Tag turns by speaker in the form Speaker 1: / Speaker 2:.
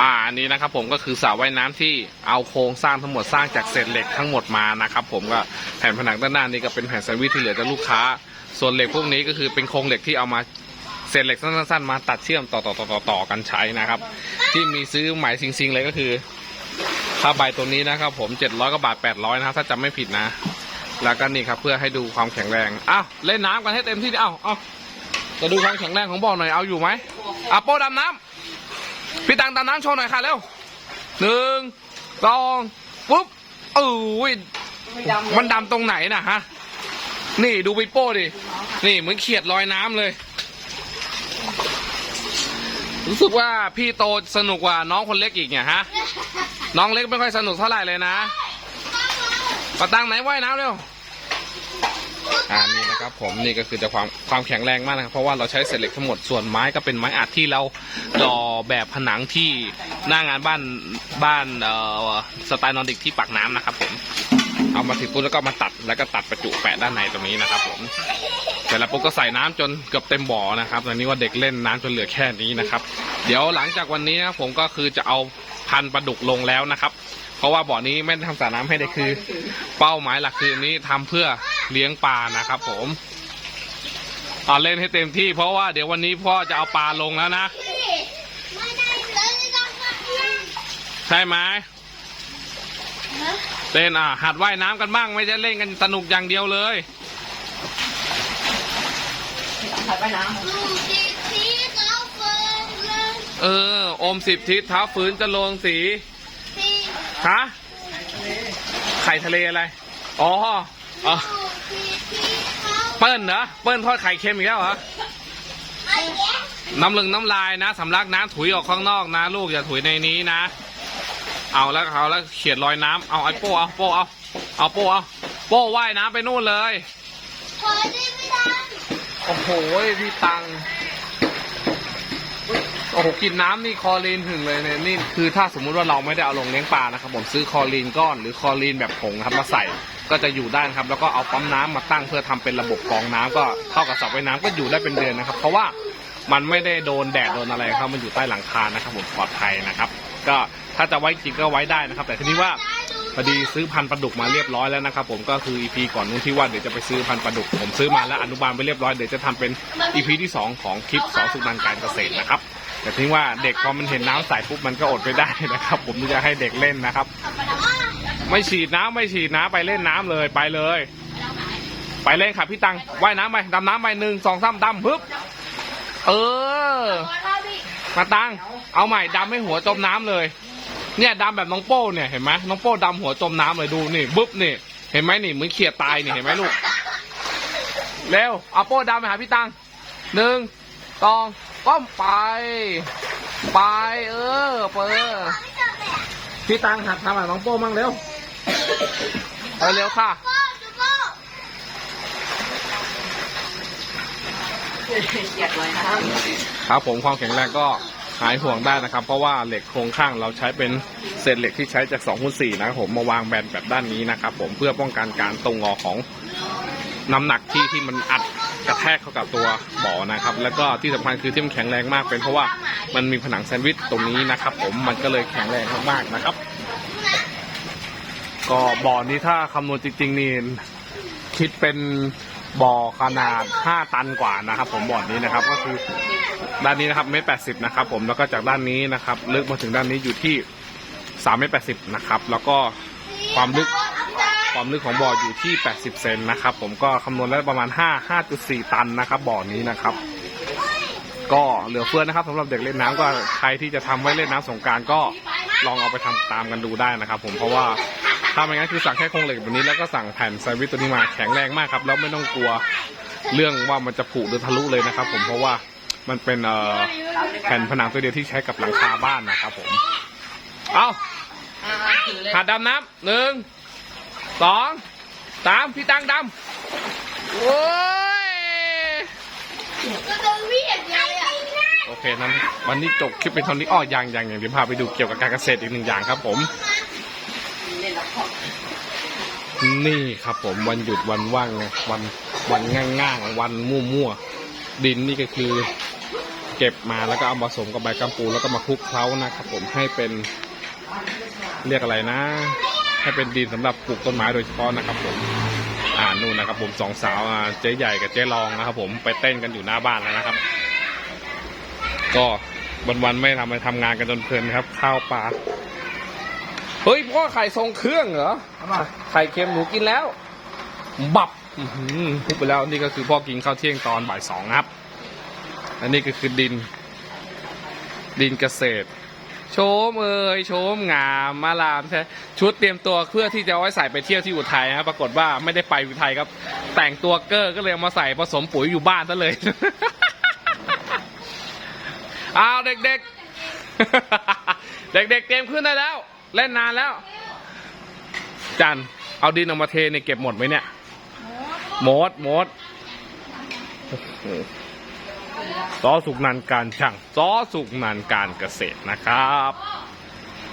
Speaker 1: อ่าอันนี้นะครับผมก็คือสระว่ายน้ำที่เอาโครงสร้างทั้งหมดสร้างจากเศษเหล็กทั้งหมดมานะครับผมก็แผ่นผนังด้านหน้านี้ก็เป็นแผ่นแซนด์วิชที่เหลือจากลูกค้า ส่วนเหล็กพวกนี้ก็คือเป็นโครงเหล็กที่เอามาเศษเหล็กสั้นๆมาตัดเชื่อมต่อต่อต่อต่อต่อกันใช้นะครับ ที่มีซื้อหม่ซิงๆเลยก็คือผ้าใบตัวนี้นะครับ ผม700กว่าบาท800นะครับถ้าจำไม่ผิดนะ แล้วก็นี่ครับเพื่อให้ดูความแข็งแรงอ้าวเล่นน้ำกันให้เต็มที่ดิเอ้าเอ้าจะดูความแข็งแรงของบ่อหน่อยเอาอยู่ไหมอะโป้ดำน้ำ พี่ตังดำน้ำโชว์หน่อยค่ะเร็วหนึ่งสองปุ๊บเออวิมันดำตรงไหนนะฮะ นี่ดูปิโป้ดิ นี่เหมือนเขียดลอยน้ำเลย รู้สึกว่าพี่โตสนุกกว่าน้องคนเล็กอีกเนี่ยฮะ น้องเล็กไม่ค่อยสนุกเท่าไหร่เลยนะปะตังไหนว่ายน้ำเร็ว อ่านี่นะครับผมนี่ก็คือจะความความแข็งแรงมากนะครับ เพราะว่าเราใช้เศษเหล็กทั้งหมดส่วนไม้ก็เป็นไม้อัดที่เราดอแบบผนังที่หน้างานบ้านบ้านเอ่อสไตล์นอร์ดิกที่ปากน้ำนะครับผมเอามาถึงปุ๊บแล้วก็มาตัดแล้วก็ตัดประจุแปะด้านในตรงนี้นะครับผมเสร็จแล้วปุ๊บก็ใส่น้ำจนเกือบเต็มบ่อนะครับตอนนี้ว่าเด็กเล่นน้ำจนเหลือแค่นี้นะครับ เดี๋ยวหลังจากวันนี้ผมก็คือจะเอาพันปลาดุกลงแล้วนะครับ เพราะว่าบ่อนี้ไม่ได้ทำสระน้ำให้เด็กคือ เป้าหมายหลักคืออันนี้ทำเพื่อ เลี้ยงปลานะครับ ผมเอาเล่นให้เต็มที่เพราะว่าเดี๋ยววันนี้พ่อจะเอาปลาลงแล้วนะใช่ไหมเล่นอะหัดว่ายน้ำกันบ้างไม่ใช่เล่นกันสนุกอย่างเดียวเลย
Speaker 2: ดูสิที่เขาเฟิร์นเลย
Speaker 1: เอออมสิบทิศเท้าฝืนจะลงสีฮะไข่ทะเลอะไร อ๋ออ๋อ ปิ้ลเหรอเปิ้ลทอดไข่เค็มอีกแล้วเหรอ
Speaker 2: ไอ้แย่
Speaker 1: น้ำลึงน้ำลายนะสำลักน้ำถุยออกข้างนอกนะ ลูกอย่าถุยในนี้นะ เอาแล้วเอาแล้วเขียดลอยน้ำเอาไอ้โป้เอาโป้เอาเอาโป้เอาโป้ว่ายน้ำไปนู่นเลย
Speaker 2: ขอได้ไม่ได้
Speaker 1: โอ้โหพี่ตัง โอ้โหกินน้ำนี่คอรีนถึงเลยเนี่ยนี่คือถ้าสมมุติว่าเราไม่ได้เอาลงเลี้ยงปลานะครับผมซื้อคอรีนก้อนหรือคอรีนแบบผงครับมาใส่ก็จะอยู่ได้นะครับ แล้วก็เอาปั๊มน้ำมาตั้งเพื่อทำเป็นระบบกรองน้ำก็เท่ากับสระว่ายน้ำก็อยู่ได้เป็นเดือนนะครับ เพราะว่ามันไม่ได้โดนแดดโดนอะไรครับมันอยู่ใต้หลังคานะครับผมปลอดภัยนะครับ ก็ถ้าจะไว้จริงก็ไว้ได้นะครับ แต่ทีนี้ว่าพอดีซื้อพันธุ์ปลาดุกมาเรียบร้อยแล้วนะครับผมก็คือ EP ก่อนนู้นที่ว่าเดี๋ยวจะไปซื้อพันธุ์ปลาดุกผมซื้อมาแล้วอนุบาลไปเรียบร้อยเดี๋ยวจะทำเป็น EP ที่2ของคลิปสองสุนันการเกษตรนะครับ แต่ทีนี้ว่าเด็กพอมันเห็นน้ำใสปุ๊บมันก็อดไม่ได้นะครับ ผมจะให้เด็กเล่นนะครับ ไม่ฉีดน้ำไม่ฉีดน้ำไปเล่นน้ำเลยไปเลย ไปเล่นค่ะพี่ตังว่ายน้ำไปดำน้ำไปหนึ่งสองสามดำปึ๊บเออ มาตังเอาใหม่ดำให้หัวจมน้ำเลย เนี่ยดำแบบน้องโป้เนี่ยเห็นไหมน้องโป้ดำหัวจมน้ำเลยดูนี่บึ๊บนี่เห็นไหมนี่เหมือนเขียดตายนี่เห็นไหมลูกเร็วเอาโป้ดำไปหาพี่ตังหนึ่ง สองก้มไป ไปเออเปิดพี่ตังหัดทำแบบน้องโป้มั่งเร็วเอาเร็วค่ะครับผมความแข็งแรงก็หายห่วงได้นะครับ เพราะว่าเหล็กโครงข้างเราใช้เป็นเศษเหล็กที่ใช้จาก2คูณ4นะครับผมมาวางแบนแบบด้านนี้นะครับผมเพื่อป้องกันการตรงงอของน้ำหนักที่ที่มันอัด กระแทกเข้ากับตัวบ่อนะครับ แล้วก็ที่สำคัญคือที่มันแข็งแรงมากเป็นเพราะว่ามันมีผนังแซนด์วิชตรงนี้นะครับ ผมมันก็เลยแข็งแรงมากๆนะครับ ก็บ่อนี้ถ้าคำนวณจริงๆนี่คิดเป็นบ่อขนาด 5 ตันกว่านะครับ ผมบ่อนี้นะครับ ก็คือด้านนี้นะครับเมตรแปดสิบนะครับ ผมแล้วก็จากด้านนี้นะครับ ลึกมาถึงด้านนี้อยู่ที่สามเมตรแปดสิบนะครับ แล้วก็ความลึก ความลึกของบ่ออยู่ที่ 80 เซนนะครับ ผมก็คำนวณแล้วประมาณ 5 5.4 ตันนะครับ บ่อนี้นะครับ ก็เหลือเฟือนะครับสำหรับเด็กเล่นน้ำก็ใครที่จะทำไว้เล่นน้ำสงการก็ลองเอาไปทำตามกันดูได้นะครับ ผมเพราะว่าถ้าไม่งั้นคือสั่งแค่โครงเหล็กแบบนี้แล้วก็สั่งแผ่นแซวิชตัวนี้มาแข็งแรงมากครับแล้วไม่ต้องกลัวเรื่องว่ามันจะผุหรือทะลุเลยนะครับ ผมเพราะว่ามันเป็นแผ่นผนังตัวเดียวที่ใช้กับหลังคาบ้านนะครับ ผม เอาหัดดำน้ำหนึ่ง สองสามพี่ตังดำโอ้ย
Speaker 2: ก็โดนวิ่งเลยอะ
Speaker 1: โอเคนั้นวันนี้จบคลิปเป็นเท่านี้อ้อยังยังยังเดี๋ยวพาไปดูเกี่ยวกับการเกษตรอีกหนึ่งอย่างครับผม นี่ครับผมวันหยุดวันว่างไงวันวันง่างๆ วันมั่วๆดินนี่ก็คือ เก็บมาแล้วก็เอามาผสมกับใบกัมปูแล้วก็มาคลุกเคล้านะครับผมให้เป็นเรียกอะไรนะ ให้เป็นดินสำหรับปลูกต้นไม้โดยเฉพาะนะครับผมอ่านู่นนะครับผมสองสาวอ่าเจ๊ใหญ่กับเจ๊รองนะครับผมไปเต้นกันอยู่หน้าบ้านแล้วนะครับ ก็วันๆไม่ทำอะไรทำงานกันจนเพลินครับ ข้าวปลาเฮ้ยพ่อไข่ทรงเครื่องเหรอไข่เค็มหนูกินแล้ว บับอื้อหือพูดไปแล้วนี่ก็คือพ่อกินข้าวเที่ยงตอนบ่ายสองครับ อันนี้ก็คือดิน ดินเกษตร โชมเอ่ยโชมงามมาลามใช่ชุดเตรียมตัวเพื่อที่จะเอาไว้ใส่ไปเที่ยวที่อุทัยนะปรากฏว่าไม่ได้ไปอุทัยครับ แต่งตัวเกอร์ก็เลยมาใส่ผสมปุ๋ยอยู่บ้านซะเลยอ้าวเด็กๆ เด็กๆเตรียมขึ้นได้แล้ว เล่นนานแล้ว จันเอาดินออกมาเทเนี่ยเก็บหมดไหมเนี่ยหมดหมดโอ้โห ซอสุกนันการช่างซอสุกนันการเกษตรนะครับ